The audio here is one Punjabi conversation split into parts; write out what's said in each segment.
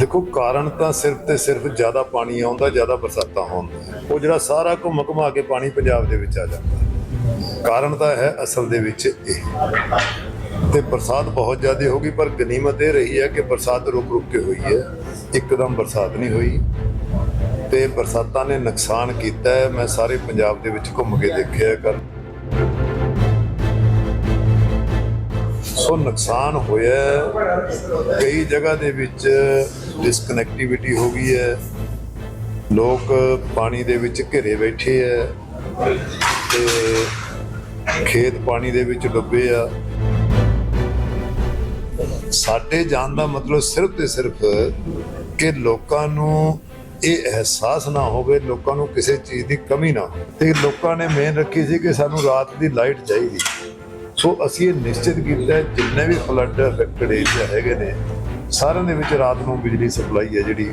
ਦੇਖੋ, ਕਾਰਨ ਤਾਂ ਸਿਰਫ ਤੇ ਸਿਰਫ ਜ਼ਿਆਦਾ ਪਾਣੀ ਆਉਂਦਾ, ਜ਼ਿਆਦਾ ਬਰਸਾਤਾਂ ਹੋਣ ਉਹ ਜਿਹੜਾ ਸਾਰਾ ਘੁੰਮ ਘੁਮਾ ਕੇ ਪਾਣੀ ਪੰਜਾਬ ਦੇ ਵਿੱਚ ਆ ਜਾਂਦਾ ਕਾਰਨ ਤਾਂ ਹੈ ਅਸਲ ਦੇ ਵਿੱਚ ਇਹ। ਤੇ ਬਰਸਾਤ ਬਹੁਤ ਜ਼ਿਆਦਾ ਹੋ ਗਈ, ਪਰ ਗਨੀਮਤ ਇਹ ਰਹੀ ਹੈ ਕਿ ਬਰਸਾਤ ਰੁਕ ਰੁਕ ਕੇ ਹੋਈ ਹੈ। ਇੱਕਦਮ ਬਰਸਾਤ ਨਹੀਂ ਹੋਈ। ਤੇ ਬਰਸਾਤਾਂ ਨੇ ਨੁਕਸਾਨ ਕੀਤਾ ਹੈ। ਮੈਂ ਸਾਰੇ ਪੰਜਾਬ ਦੇ ਵਿੱਚ ਘੁੰਮ ਕੇ ਦੇਖਿਆ ਕੱਲ ਸੋ ਨੁਕਸਾਨ ਹੋਇਆ ਕਈ ਜਗ੍ਹਾ ਦੇ ਵਿੱਚ ਡਿਸਕਨੈਕਟੀਵਿਟੀ ਹੋ ਗਈ ਹੈ। ਲੋਕ ਪਾਣੀ ਦੇ ਵਿੱਚ ਘਿਰੇ ਬੈਠੇ ਹੈ ਤੇ ਖੇਤ ਪਾਣੀ ਦੇ ਵਿੱਚ ਡੁੱਬੇ ਆ। ਸਾਡੇ ਜਾਣ ਦਾ ਮਤਲਬ ਸਿਰਫ ਤੇ ਸਿਰਫ ਕਿ ਲੋਕਾਂ ਨੂੰ ਇਹ ਅਹਿਸਾਸ ਨਾ ਹੋਵੇ, ਲੋਕਾਂ ਨੂੰ ਕਿਸੇ ਚੀਜ਼ ਦੀ ਕਮੀ ਨਾ ਹੋਵੇ। ਤੇ ਲੋਕਾਂ ਨੇ ਮੇਨ ਰੱਖੀ ਸੀ ਕਿ ਸਾਨੂੰ ਰਾਤ ਦੀ ਲਾਈਟ ਚਾਹੀਦੀ ਸੋ। ਅਸੀਂ ਇਹ ਨਿਸ਼ਚਿਤ ਕੀਤਾ ਜਿੰਨੇ ਵੀ ਫਲੱਡ ਅਫੈਕਟਡ ਏਰੀਆ ਹੈਗੇ ਨੇ ਸਾਰਿਆਂ ਦੇ ਵਿੱਚ ਰਾਤ ਨੂੰ ਬਿਜਲੀ ਸਪਲਾਈ ਹੈ ਜਿਹੜੀ,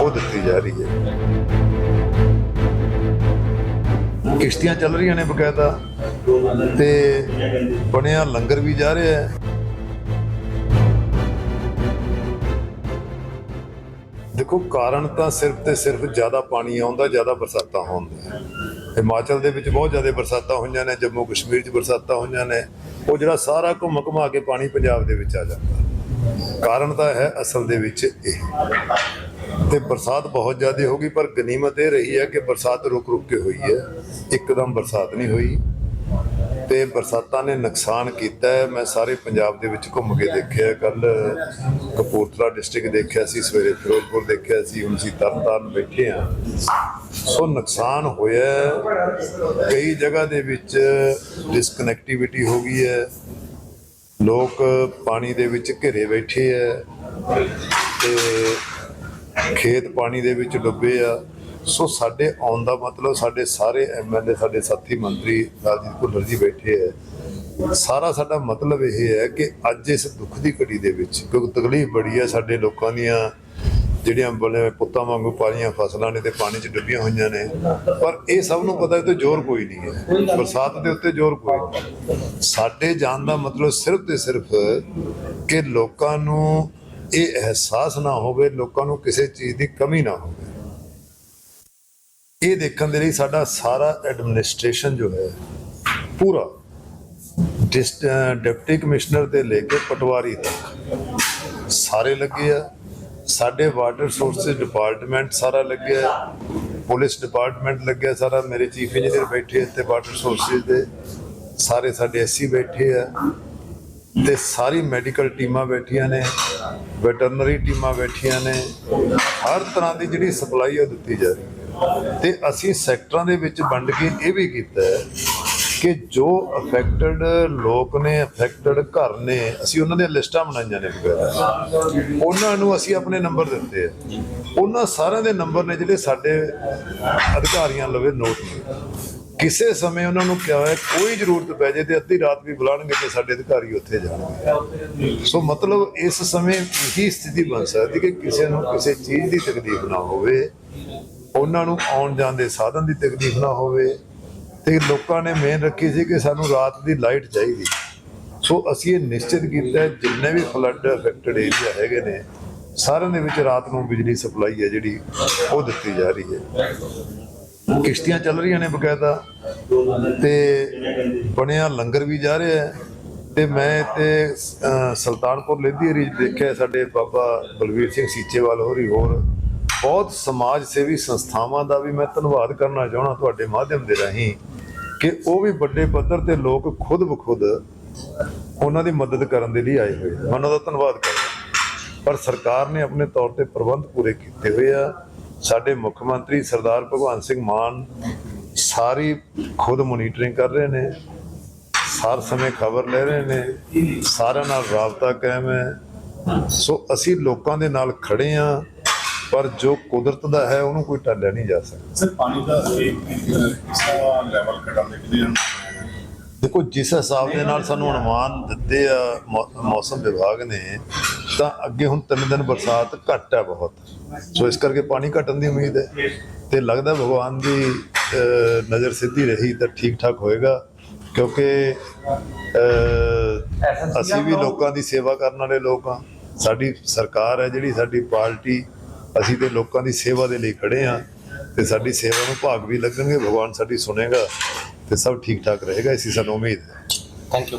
ਉਹ ਦਿੱਤੀ ਜਾ ਰਹੀ ਹੈ। ਕਿਸ਼ਤੀਆਂ ਚੱਲ ਰਹੀਆਂ ਨੇ ਬਕਾਇਦਾ ਤੇ ਬਣਿਆ ਲੰਗਰ ਵੀ ਜਾ ਰਿਹਾ ਹੈ। ਦੇਖੋ, ਕਾਰਨ ਤਾਂ ਸਿਰਫ ਤੇ ਸਿਰਫ ਜ਼ਿਆਦਾ ਪਾਣੀ ਆਉਂਦਾ, ਜ਼ਿਆਦਾ ਬਰਸਾਤਾਂ ਹੋਣ ਦਾ ਹਿਮਾਚਲ ਦੇ ਵਿੱਚ ਬਹੁਤ ਜ਼ਿਆਦਾ ਬਰਸਾਤਾਂ ਹੋਈਆਂ ਨੇ ਜੰਮੂ ਕਸ਼ਮੀਰ 'ਚ ਬਰਸਾਤਾਂ ਹੋਈਆਂ ਨੇ। ਉਹ ਜਿਹੜਾ ਸਾਰਾ ਘੁੰਮ ਘੁਮਾ ਕੇ ਪਾਣੀ ਪੰਜਾਬ ਦੇ ਵਿੱਚ ਆ ਜਾਂਦਾ। ਕਾਰਨ ਤਾਂ ਹੈ ਅਸਲ ਦੇ ਵਿੱਚ ਇਹ। ਤੇ ਬਰਸਾਤ ਬਹੁਤ ਜ਼ਿਆਦਾ ਹੋ ਗਈ, ਪਰ ਗਨੀਮਤ ਇਹ ਰਹੀ ਹੈ ਕਿ ਬਰਸਾਤ ਰੁਕ ਰੁਕ ਕੇ ਹੋਈ ਹੈ। ਇੱਕਦਮ ਬਰਸਾਤ ਨਹੀਂ ਹੋਈ। ਤੇ ਬਰਸਾਤਾਂ ਨੇ ਨੁਕਸਾਨ ਕੀਤਾ ਹੈ। ਮੈਂ ਸਾਰੇ ਪੰਜਾਬ ਦੇ ਵਿੱਚ ਘੁੰਮ ਕੇ ਦੇਖਿਆ। ਕੱਲ ਕਪੂਰਥਲਾ ਡਿਸਟ੍ਰਿਕਟ ਦੇਖਿਆ ਸੀ, ਸਵੇਰੇ ਫਿਰੋਜ਼ਪੁਰ ਦੇਖਿਆ ਸੀ, ਹੁਣ ਅਸੀਂ ਤਰਨਤਾਰਨ ਬੈਠੇ ਆ ਸੋ ਨੁਕਸਾਨ ਹੋਇਆ ਕਈ ਜਗ੍ਹਾ ਦੇ ਵਿੱਚ ਡਿਸਕਨੈਕਟੀਵਿਟੀ ਹੋ ਗਈ ਹੈ। ਲੋਕ ਪਾਣੀ ਦੇ ਵਿੱਚ ਘਿਰੇ ਬੈਠੇ ਹੈ ਤੇ ਖੇਤ ਪਾਣੀ ਦੇ ਵਿੱਚ ਡੁੱਬੇ ਆ। ਸੋ ਸਾਡੇ ਆਉਣ ਦਾ ਮਤਲਬ ਸਾਡੇ ਸਾਰੇ ਐਮਐਲਏ ਸਾਡੇ ਸਾਥੀ ਮੰਤਰੀ ਰਾਜੀਵ ਭੁੱਲਰ ਜੀ ਬੈਠੇ ਹੈ ਸਾਰਾ ਸਾਡਾ ਮਤਲਬ ਇਹ ਹੈ ਕਿ ਅੱਜ ਇਸ ਦੁੱਖ ਦੀ ਘੜੀ ਦੇ ਵਿੱਚ, ਕਿਉਂਕਿ ਤਕਲੀਫ ਬੜੀ ਹੈ ਸਾਡੇ ਲੋਕਾਂ ਦੀਆਂ। ਜਿਹੜੀਆਂ ਬਲੇ ਪੁੱਤਾਂ ਵਾਂਗੂ ਪਾਲੀਆਂ ਫਸਲਾਂ ਨੇ ਤੇ ਪਾਣੀ 'ਚ ਡੁੱਬੀਆਂ ਹੋਈਆਂ ਨੇ। ਪਰ ਇਹ ਸਭ ਨੂੰ ਪਤਾ ਹੈ ਤੇ ਜ਼ੋਰ ਕੋਈ ਨਹੀਂ ਹੈ। ਬਰਸਾਤ ਦੇ ਉੱਤੇ ਜ਼ੋਰ ਕੋਈ ਨਹੀਂ। ਸਾਡੇ ਜਾਣ ਦਾ ਮਤਲਬ ਸਿਰਫ ਤੇ ਸਿਰਫ ਕਿ ਲੋਕਾਂ ਨੂੰ ਇਹ ਅਹਿਸਾਸ ਨਾ ਹੋਵੇ, ਲੋਕਾਂ ਨੂੰ ਕਿਸੇ ਚੀਜ਼ ਦੀ ਕਮੀ ਨਾ ਹੋਵੇ। ਇਹ ਦੇਖਣ ਦੇ ਲਈ ਸਾਡਾ ਸਾਰਾ ਐਡਮਿਨਿਸਟ੍ਰੇਸ਼ਨ ਜੋ ਹੈ, ਪੂਰਾ ਡਿਪਟੀ ਕਮਿਸ਼ਨਰ ਤੇ ਲੈ ਕੇ ਪਟਵਾਰੀ ਤੱਕ ਸਾਰੇ ਲੱਗੇ ਆ। ਸਾਡੇ ਵਾਟਰ ਸੋਰਸਸ ਡਿਪਾਰਟਮੈਂਟ ਸਾਰਾ ਲੱਗਿਆ ਪੁਲਿਸ ਡਿਪਾਰਟਮੈਂਟ ਲੱਗਿਆ ਸਾਰਾ। ਮੇਰੇ ਚੀਫ ਇੰਜੀਨੀਅਰ ਬੈਠੇ ਇੱਥੇ ਵਾਟਰ ਸੋਰਸਸ ਦੇ। ਸਾਰੇ ਸਾਡੇ ਐਸਸੀ ਬੈਠੇ ਆ। ਤੇ ਸਾਰੀ ਮੈਡੀਕਲ ਟੀਮਾਂ ਬੈਠੀਆਂ ਨੇ। ਵੈਟਰਨਰੀ ਟੀਮਾਂ ਬੈਠੀਆਂ ਨੇ। ਹਰ ਤਰ੍ਹਾਂ ਦੀ ਜਿਹੜੀ ਸਪਲਾਈ ਉਹ ਦਿੱਤੀ ਜਾ ਰਹੀ ਹੈ। ਤੇ ਅਸੀਂ ਸੈਕਟਰਾਂ ਦੇ ਵਿੱਚ ਵੰਡ ਕੇ ਇਹ ਵੀ ਕੀਤਾ ਹੈ ਕਿ ਜੋ ਅਫੈਕਟਡ ਲੋਕ ਨੇ ਅਫੈਕਟਡ ਘਰ ਨੇ, ਅਸੀਂ ਉਹਨਾਂ ਦੀਆਂ ਲਿਸਟਾਂ ਬਣਾਈਆਂ ਨੇ ਉਹਨਾਂ ਨੂੰ ਅਸੀਂ ਆਪਣੇ ਨੰਬਰ ਦਿੱਤੇ ਆ। ਉਹਨਾਂ ਸਾਰਿਆਂ ਦੇ ਨੰਬਰ ਨੇ ਜਿਹੜੇ ਸਾਡੇ ਅਧਿਕਾਰੀਆਂ ਲਵੇ ਨੋਟ ਨੇ। ਕਿਸੇ ਸਮੇਂ ਉਹਨਾਂ ਨੂੰ ਕਿਹਾ ਹੈ ਕੋਈ ਜ਼ਰੂਰਤ ਪੈ ਜੇ ਤੇ ਅੱਧੀ ਰਾਤ ਵੀ ਬੁਲਾਣਗੇ ਤੇ ਸਾਡੇ ਅਧਿਕਾਰੀ ਉੱਥੇ ਜਾਣਗੇ। ਸੋ ਮਤਲਬ ਇਸ ਸਮੇਂ ਇਹੀ ਸਥਿਤੀ ਬਣ ਸਕਦੀ ਕਿ ਕਿਸੇ ਨੂੰ ਕਿਸੇ ਚੀਜ਼ ਦੀ ਤਕਲੀਫ ਨਾ ਹੋਵੇ, ਉਹਨਾਂ ਨੂੰ ਆਉਣ ਜਾਣ ਦੇ ਸਾਧਨ ਦੀ ਤਕਲੀਫ ਨਾ ਹੋਵੇ ਤੇ ਲੋਕਾਂ ਨੇ ਮੇਨ ਰੱਖੀ ਸੀ ਕਿ ਸਾਨੂੰ ਰਾਤ ਦੀ ਲਾਈਟ ਚਾਹੀਦੀ। ਸੋ ਅਸੀਂ ਇਹ ਨਿਸ਼ਚਿਤ ਕੀਤਾ ਜਿੰਨੇ ਵੀ ਫਲੱਡ ਅਫੈਕਟਡ ਏਰੀਆ ਹੈਗੇ ਨੇ, ਸਾਰਿਆਂ ਦੇ ਵਿੱਚ ਰਾਤ ਨੂੰ ਬਿਜਲੀ ਸਪਲਾਈ ਹੈ ਜਿਹੜੀ ਉਹ ਦਿੱਤੀ ਜਾ ਰਹੀ ਹੈ। ਕਿਸ਼ਤੀਆਂ ਚੱਲ ਰਹੀਆਂ ਨੇ ਬਕਾਇਦਾ ਤੇ ਬਣਿਆ ਲੰਗਰ ਵੀ ਜਾ ਰਿਹਾ ਹੈ ਤੇ ਮੈਂ ਤੇ ਸੁਲਤਾਨਪੁਰ ਲੋਧੀ ਏਰੀਆ 'ਚ ਦੇਖਿਆ ਸਾਡੇ ਬਾਬਾ ਬਲਵੀਰ ਸਿੰਘ ਸੀਚੇਵਾਲ ਹੋਰੀ ਹੋਰ ਬਹੁਤ ਸਮਾਜ ਸੇਵੀ ਸੰਸਥਾਵਾਂ ਦਾ ਵੀ ਮੈਂ ਧੰਨਵਾਦ ਕਰਨਾ ਚਾਹਣਾ ਤੁਹਾਡੇ ਮਾਧਿਅਮ ਦੇ ਰਾਹੀਂ। ਕਿ ਉਹ ਵੀ ਵੱਡੇ ਪੱਧਰ ਤੇ ਲੋਕ ਖੁਦ ਬਖੁਦ ਉਹਨਾਂ ਦੀ ਮਦਦ ਕਰਨ ਦੇ ਲਈ ਆਏ ਹੋਏ ਆ। ਮੈਂ ਉਹਨਾਂ ਦਾ ਧੰਨਵਾਦ ਕਰਦਾ ਪਰ ਸਰਕਾਰ ਨੇ ਆਪਣੇ ਤੌਰ ਤੇ ਪ੍ਰਬੰਧ ਪੂਰੇ ਕੀਤੇ ਹੋਏ ਆ। ਸਾਡੇ ਮੁੱਖ ਮੰਤਰੀ ਸਰਦਾਰ ਭਗਵੰਤ ਸਿੰਘ ਮਾਨ ਸਾਰੀ ਖੁਦ ਮੋਨੀਟਰਿੰਗ ਕਰ ਰਹੇ ਨੇ। ਸਾਰ ਸਮੇਂ ਖਬਰ ਲੈ ਰਹੇ ਨੇ। ਸਾਰਿਆਂ ਨਾਲ ਰਾਬਤਾ ਕਾਇਮ ਹੈ। ਸੋ ਅਸੀਂ ਲੋਕਾਂ ਦੇ ਨਾਲ ਖੜੇ ਆ ਪਰ ਜੋ ਕੁਦਰਤ ਦਾ ਹੈ ਉਹਨੂੰ ਕੋਈ ਟਾਲਿਆ ਨਹੀਂ ਜਾ ਸਕਦਾ। ਸਰ ਪਾਣੀ ਦਾ ਕਿਸਾ ਲੈਵਲ ਘਟਣ ਦੇ ਕਿੰਨੇ ਦੇਖੋ ਜਿਸ ਹਿਸਾਬ ਦੇ ਨਾਲ ਸਾਨੂੰ ਅਨੁਮਾਨ ਦਿੱਤੇ ਆ ਮੌਸਮ ਵਿਭਾਗ ਨੇ ਤਾਂ ਅੱਗੇ ਹੁਣ ਤਿੰਨ ਦਿਨ ਬਰਸਾਤ ਘੱਟ ਹੈ ਬਹੁਤ। ਸੋ ਇਸ ਕਰਕੇ ਪਾਣੀ ਘਟਣ ਦੀ ਉਮੀਦ ਹੈ। ਤੇ ਲੱਗਦਾ ਭਗਵਾਨ ਦੀ ਨਜ਼ਰ ਸਿੱਧੀ ਰਹੀ ਤਾਂ ਠੀਕ ਠਾਕ ਹੋਏਗਾ ਕਿਉਂਕਿ ਅਸੀਂ ਵੀ ਲੋਕਾਂ ਦੀ ਸੇਵਾ ਕਰਨ ਵਾਲੇ ਲੋਕ ਹਾਂ। ਸਾਡੀ ਸਰਕਾਰ ਹੈ ਜਿਹੜੀ ਸਾਡੀ ਪਾਰਟੀ ਅਸੀਂ ਤੇ ਲੋਕਾਂ ਦੀ ਸੇਵਾ ਦੇ ਲਈ ਖੜੇ ਆ ਤੇ ਸਾਡੀ ਸੇਵਾ ਨੂੰ ਭਾਗ ਵੀ ਲੱਗਣਗੇ, ਭਗਵਾਨ ਸਾਡੀ ਸੁਣੇਗਾ ਤੇ ਸਭ ਠੀਕ ਠਾਕ ਰਹੇਗਾ, ਇਸੀ ਸਾਨੂੰ ਉਮੀਦ ਹੈ। Thank you